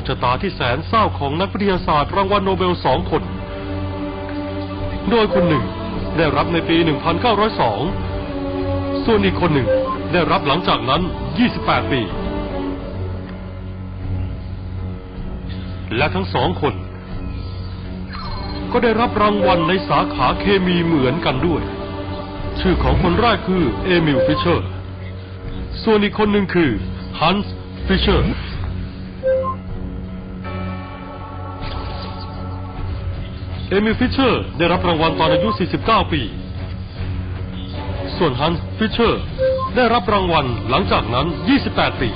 คชะตาที่แสนเศร้าของนักวิทยาศาสตร์รางวัลโนเบลสองคน โดยคนหนึ่งได้รับในปี 1902 ส่วนอีกคนหนึ่งได้รับหลังจากนั้น 28 ปี และทั้งสองคน ก็ได้รับรางวัลในสาขาเคมีเหมือนกันด้วย ชื่อของคนแรกคือเอมิลฟิชเชอร์ ส่วนอีกคนหนึ่งคือฮันส์ฟิชเชอร์ เอมิลฟิชเชอร์ได้รับรางวัลตอนอายุ 49 ปี ส่วนฮันส์ฟิชเชอร์ได้รับรางวัลหลังจากนั้น 28 ปี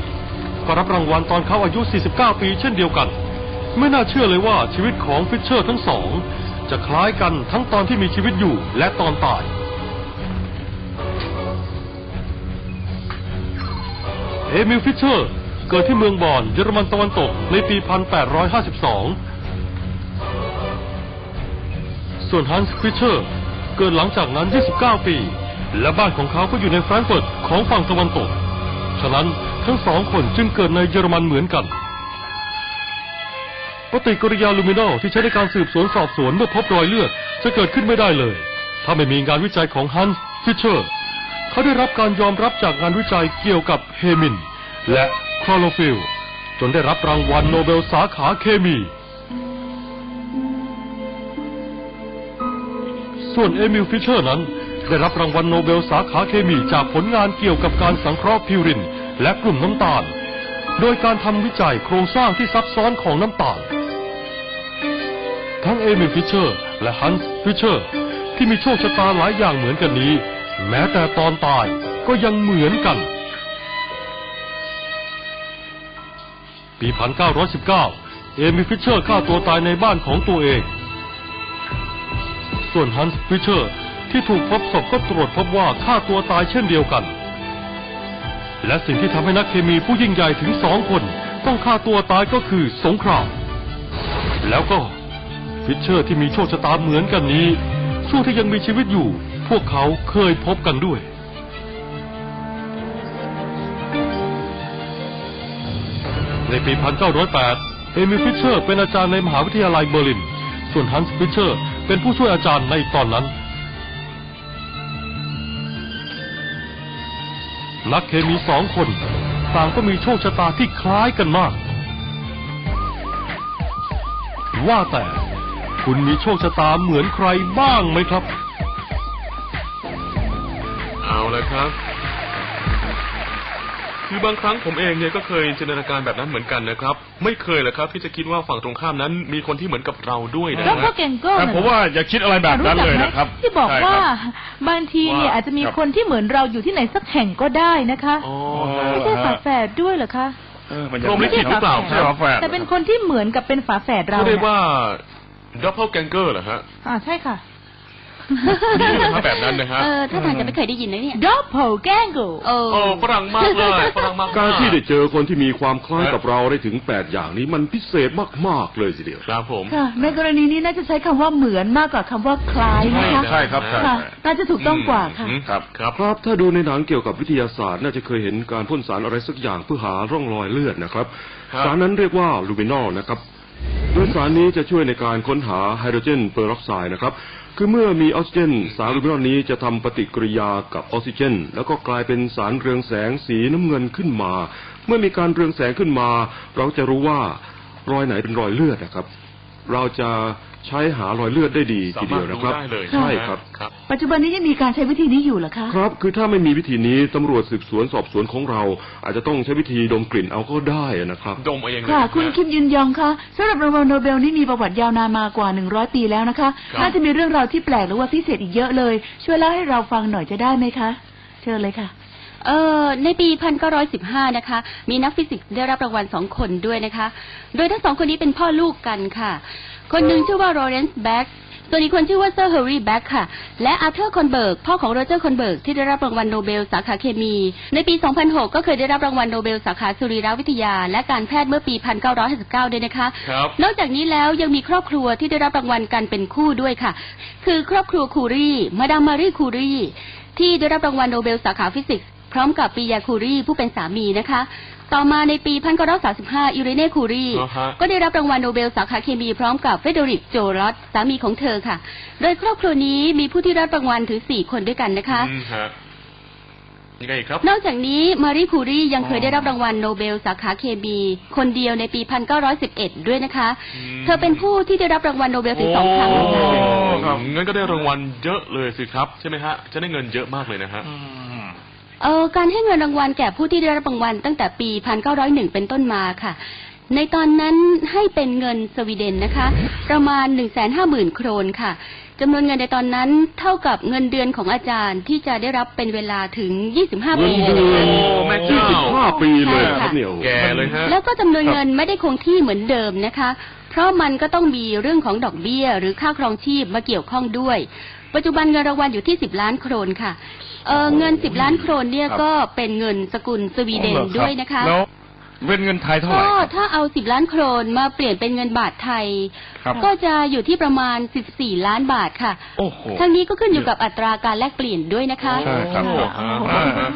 ก็รับรางวัลตอนเขาอายุ 49 ปีเช่นเดียวกัน ไม่น่าเชื่อเลยว่าชีวิตของฟิชเชอร์ทั้งสอง จะคล้ายกันทั้งตอนที่มีชีวิตอยู่และตอนตาย เอมิลฟิชเชอร์เกิดที่เมืองบอนเยอรมันตะวันตกในปี 1852 ส่วนฮันส์ฟิชเชอร์เกิดหลังจากนั้น 29 ปี และบ้านของเขาก็อยู่ในแฟรงก์เฟิร์ตของฝั่งตะวันตก ฉะนั้นทั้งสองคนจึงเกิดในเยอรมันเหมือนกัน ปฏิกิริยาลูมินอลที่ใช้ในการสืบสวนสอบสวนเมื่อพบรอยเลือดจะเกิดขึ้นไม่ได้เลย ถ้าไม่มีงานวิจัยของฮันส์ฟิชเชอร์ เขาได้รับการยอมรับจากงานวิจัยเกี่ยวกับเฮมิน และคลอโรฟิลจนได้รับรางวัลโนเบลสาขาเคมี ส่วนเอมิลฟิชเชอร์นั้น ได้รับรางวัลโนเบลสาขาเคมีจากผลงานเกี่ยวกับการสังเคราะห์พิวริน และกลุ่มน้ำตาล โดยการทำวิจัยโครงสร้างที่ซับซ้อนของน้ำตาล ทั้งเอมิลฟิชเชอร์และฮันส์ฟิชเชอร์ที่มีโชคชะตาหลายอย่างเหมือนกันนี้ แม้แต่ตอนตายก็ยังเหมือนกัน ปี 1919 เอมิลฟิชเชอร์ฆ่าตัวตายในบ้านของตัวเอง ส่วนฮันส์ฟิชเชอร์ที่ถูกพบศพก็ตรวจพบว่าฆ่าตัวตายเช่นเดียวกัน และสิ่งที่ทำให้นักเคมีผู้ยิ่งใหญ่ถึงสองคน ต้องฆ่าตัวตายก็คือสงคราม แล้วก็ฟิชเชอร์ที่มีโชคชะตาเหมือนกันนี้ ช่วงที่ยังมีชีวิตอยู่ พวกเขาเคยพบกันด้วยในปี 1908 เอมิลฟิชเชอร์เป็นอาจารย์ในมหาวิทยาลัยเบอร์ลิน ส่วนฮันส์ฟิชเชอร์ เป็นผู้ช่วยอาจารย์ในตอนนั้น นักเคมีสองคน ต่างก็มีโชคชะตาที่คล้ายกันมาก ว่าแต่คุณมีโชคชะตาเหมือนใครบ้างไหมครับ เอาเลยครับ คือบางครั้งผมเองเนี่ยก็เคยจินตนาการแบบนั้นเหมือนกันนะครับ ไม่เคยเลยครับที่จะคิดว่าฝั่งตรงข้ามนั้น มีคนที่เหมือนกับเราด้วยนะแล้วพวฮะกแกงโก้แต่น่ะผมว่าอย่าคิดอะไรแบบนั้นเลยนะครับที่บอกใช่ว่าครับบางทีเนี่ยว่าอาจจะมีครับคนที่เหมือนเราอยู่ที่ไหนสักแห่งก็ได้นะคะอ๋อไม่ใช่ฝาแฝดด้วยเหรอคะเออมันพรหมลิขิตหรือเปล่าใช่ฝาแฝดแต่เป็นคนที่เหมือนกับเป็นฝาแฝดเราเขาเรียกน่ะว่าดับเบิลแกงเกอร์เหรอฮะอ่าใช่ค่ะ มีไหมครับแบบนั้นนะฮะเออถ้าทางจะไม่เคยได้ยินนะเนี่ยดับเบิลแกงโกเออโอ้ฝรั่งมากเลยฝรั่งมากๆการที่ได้เจอคนที่มีความคล้ายกับเราได้ถึงแปดอย่างนี้มันพิเศษมากๆเลยทีเดียว ครับผม ค่ะ ในกรณีนี้น่าจะใช้คำว่าเหมือนมากกว่าคำว่าคล้ายนะคะใช่ครับใช่ ค่ะใช่น่าจะถูกต้องกว่าค่ะอืมครับครับ ครับถ้าดูในหนังเกี่ยวกับวิทยาศาสตร์ น่าจะเคยเห็นการพ่นสารอะไรสักอย่างเพื่อหาร่องรอยเลือดนะครับ ครับ สารนั้นเรียกว่าลูมินอลนะครับ โดยสารนี้จะช่วยในการค้นหาไฮโดรเจนเปอร์ออกไซด์นะครับ คือเมื่อมีออกซิเจน สารลูมินอลนี้จะทำปฏิกิริยากับออกซิเจน แล้วก็กลายเป็นสารเรืองแสงสีน้ำเงินขึ้นมา เมื่อมีการเรืองแสงขึ้นมา เราจะรู้ว่ารอยไหนเป็นรอยเลือดนะครับ เราจะใช้หารอยเลือดได้ดีสาทีมาเดีรยถวนะครับรู้ได้เลยใช่ครับครับ ปัจจุบันนี้ยังมีการใช้วิธีนี้อยู่เหรอคะ ครับ คือถ้าไม่มีวิธีนี้ตำรวจสืบสวนสอบสวนของเรา อาจจะต้องใช้วิธีดมกลิ่นเอาก็ได้นะครับ ดมเองเลยค่ะ นะ คุณคิมยุนยองคะสำหรับรางวัลโนเบลนี่มีประวัติยาวนานมากว่า 100 ปีแล้วนะคะ ครับ น่าจะมีเรื่องราวที่แปลกหรือว่าพิเศษอีกเยอะเลย ช่วยเล่าให้เราฟังหน่อยจะได้ไหมคะ เชิญเลยค่ะ เออในปี 1915 นะคะ มีนักฟิสิกส์ได้รับรางวัลสองคนด้วยนะคะ โดยทั้งสองคนนี้เป็นพ่อลูกกันค่ะ คนหนึ่งชื่อว่าโรเรนซ์แบ็กส่วนอีกคนชื่อว่าเซอร์เฮอร์รี่แบ็กค่ะ และอาร์เธอร์คอนเบิร์กพ่อของโรเจอร์คอนเบิร์กที่ได้รับรางวัลโนเบลสาขาเคมี ในปี 2006 ก็เคยได้รับรางวัลโนเบลสาขาสุริยวิทยา และการแพทย์เมื่อปี 1959 ด้วยนะคะครับนอกจากนี้แล้วยังมีครอบครัวที่ได้รับรางวัลกันเป็นคู่ด้วยค่ะ คือครอบครัวคูรีมาดามมารีคูรีที่ได้รับรางวัลโนเบลสาขาฟิสิกส์พ ร้อมกับปียาคูรีผู้เป็นสามีนะคะ ต่อมาในปี 1935 อิเรเน่คูรีอ่าฮะ ก็ได้รับรางวัลโนเบลสาขาเคมีพร้อมกับเฟเดริกโจรอตสามีของเธอค่ะ โดยครอบครัวนี้มีผู้ที่รับรางวัลถึง 4 คนด้วยกันนะคะ อืมฮะยังไงอีกครับ นอกจากนี้มารีคูรียังเคยได้รับรางวัลโนเบลสาขาเคมีคนเดียวในปี 1911 ด้วยนะคะ อืม เธอเป็นผู้ที่ได้รับรางวัลโนเบลถึงสองครั้งโอ้นะคะครับงั้นก็ได้รางวัลเยอะเลยสิครับ ใช่ไหมฮะ จะได้เงินเยอะมากเลยนะฮะ เอ่อการให้เงินรางวัลแก่ผู้ที่ได้รับรางวัลตั้งแต่ปี 1901 เป็นต้นมาค่ะ ในตอนนั้นให้เป็นเงินสวีเดนนะคะ ประมาณ 150,000 โครนค่ะจำนวนเงินในตอนนั้นเท่ากับเงินเดือนของอาจารย์ที่จะได้รับเป็นเวลาถึง 25 ปีเลยนะคะ โอ้แม่เจ้ายี่สิบห้าปีเลยเหรอครับใช่ค่ะเนี่ยโอ้โห แก่เลยฮะ แล้วก็จำนวนเงินไม่ได้คงที่เหมือนเดิมนะคะ เพราะมันก็ต้องมีเรื่องของดอกเบี้ย หรือค่าครองชีพมาเกี่ยวข้องด้วย ปัจจุบันเงินรางวัลอยู่ที่10ล้านโครนค่ะเออเงิน10ล้านโครนเนี่ยครับก็เป็นเงินสกุลสวีเดนอ๋อหรอรับด้วยนะคะ แล้วเป็นเงินไทยเท่าไหร่ก็ครับถ้าเอา10ล้านโครนมาเปลี่ยนเป็นเงินบาทไทย ครับ ก็จะอยู่ที่ประมาณ 14 ล้านบาทค่ะ โอ้โห ทั้งนี้ก็ขึ้นอยู่กับอัตราการแลกเปลี่ยนด้วยนะคะ ใช่ครับโอ้อ่า ครับ